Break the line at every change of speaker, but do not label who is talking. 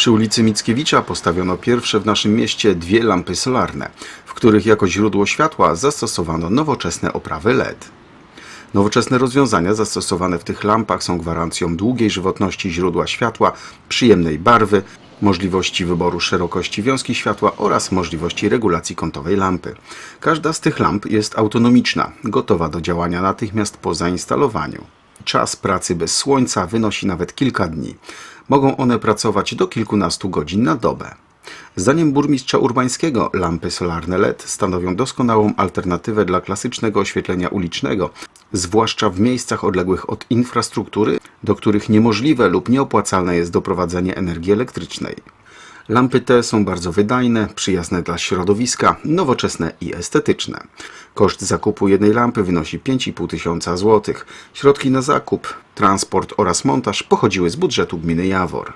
Przy ulicy Mickiewicza postawiono pierwsze w naszym mieście dwie lampy solarne, w których jako źródło światła zastosowano nowoczesne oprawy LED. Nowoczesne rozwiązania zastosowane w tych lampach są gwarancją długiej żywotności źródła światła, przyjemnej barwy, możliwości wyboru szerokości wiązki światła oraz możliwości regulacji kątowej lampy. Każda z tych lamp jest autonomiczna, gotowa do działania natychmiast po zainstalowaniu. Czas pracy bez słońca wynosi nawet kilka dni. Mogą one pracować do kilkunastu godzin na dobę. Zdaniem burmistrza urbańskiego lampy solarne LED stanowią doskonałą alternatywę dla klasycznego oświetlenia ulicznego, zwłaszcza w miejscach odległych od infrastruktury, do których niemożliwe lub nieopłacalne jest doprowadzenie energii elektrycznej. Lampy te są bardzo wydajne, przyjazne dla środowiska, nowoczesne i estetyczne. Koszt zakupu jednej lampy wynosi 5,5 tysiąca złotych. Środki na zakup, transport oraz montaż pochodziły z budżetu gminy Jawor.